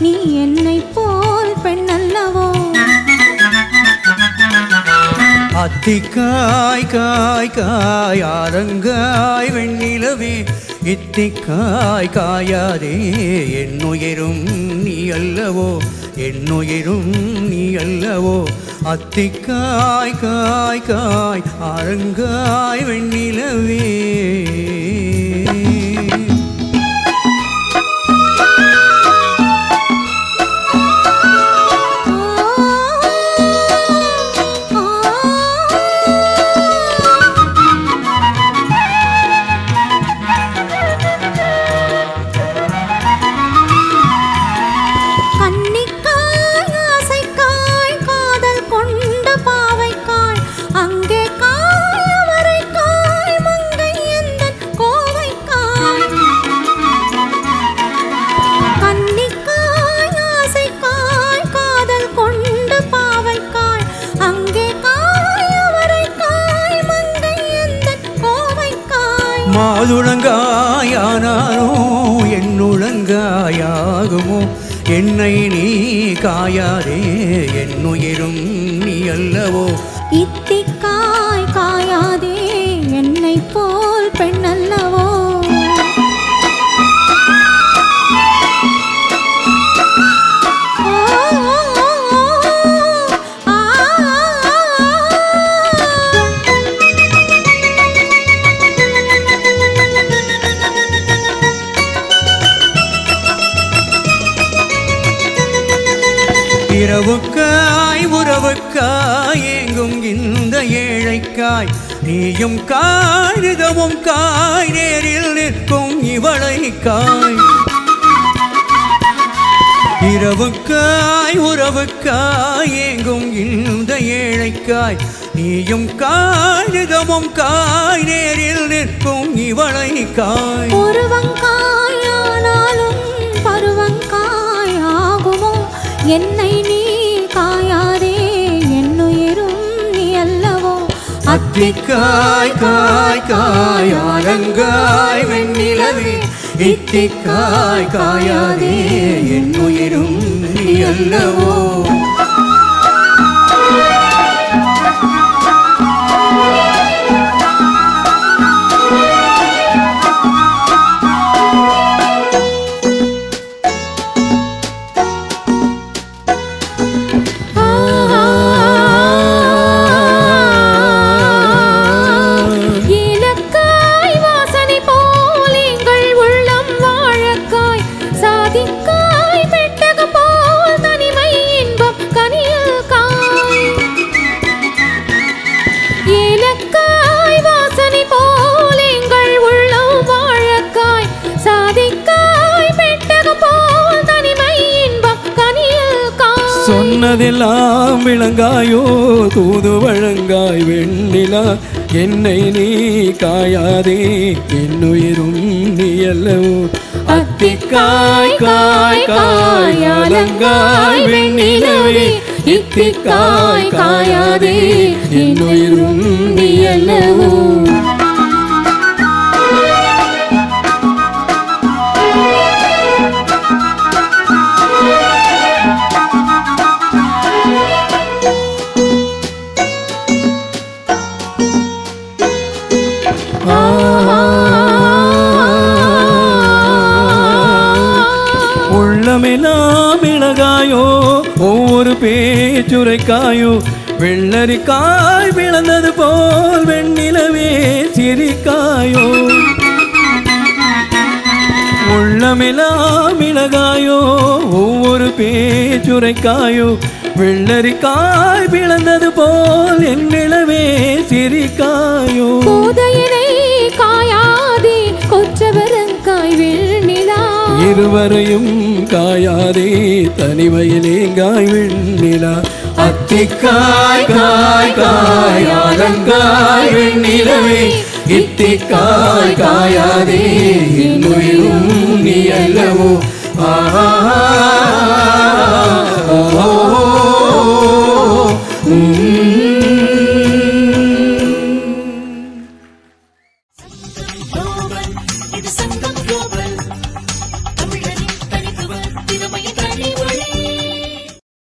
நீ என்னை போல் பெண் அல்லவோ அத்திக்காய் காய் காய் ஆரங்காய் வெண்ணிலவே. இத்திக்காய் காயாதே என்னுயிரும் நீ அல்லவோ? என்னுயிரும் நீ அல்லவோ? அத்திக்காய் காய் காய் ஆரங்காய் வெண்ணிலவே. கோவைக்காய் என்னுழங்காயாகுமோ என்னை நீ காயாதே என்னுயிரும் நீ அல்லவோ? இத்த இரவுக்காய் உறவுக்காய் எங்கும் இந்த ஏழைக்காய். நீயும் காய் நிதமும் காய் நேரில் நிற்கும் இவளை காய் இரவுக்காய் உறவுக்காய் எங்கும் இந்த ஏழைக்காய். நீயும் காய் நிதமும் காய் நேரில் நிற்கும் இவளை காய் ஒருவங்காயானாலும் பருவங்காய் என்னை நீ காயாதே என்னுயிரும் நீ அல்லவோ. அத்திக்காய் காய் காய் ஆலங்காய் வெண்ணிலவே. இத்திக்காய் காயாதே என்னுயிரும் நீ அல்லவோ. சொன்னதெல்லாம் விளங்காயோ? தூது வழங்காய் வெண்ணிலா. என்னை நீ காயாதே. என்னுயிரும் நீ அல்லவோ? அத்திக்காய் காய் காய் அலங்காய் வெண்ணிலவே. இத்திக்காய் காயாதே. என்னுயிரும் நீ அல்லவோ? உள்ளமெல்லாம் இழகாயோ ஒவ்வொரு பேச்சுரைக்காயோ வெள்ளரிக்காய் விளந்தது போல் வெண்ணிலவே சிரிக்காயோ. உள்ளமெல்லாம் இழகாயோ ஒவ்வொரு பேச்சுரைக்காயோ வெள்ளரிக்காய் விளந்தது போல் என் நிலவே சிரிக்காயோ கோதையனை காயாதே தனிமையிலே வெண்ணிலா வெண்ணிலா. அத்திக்காய் காய் காய் ஆலங்காய் வெண்ணிலவே. இத்திக்காய் காயாதே இன்னுயிரும் நீ அல்லவோ.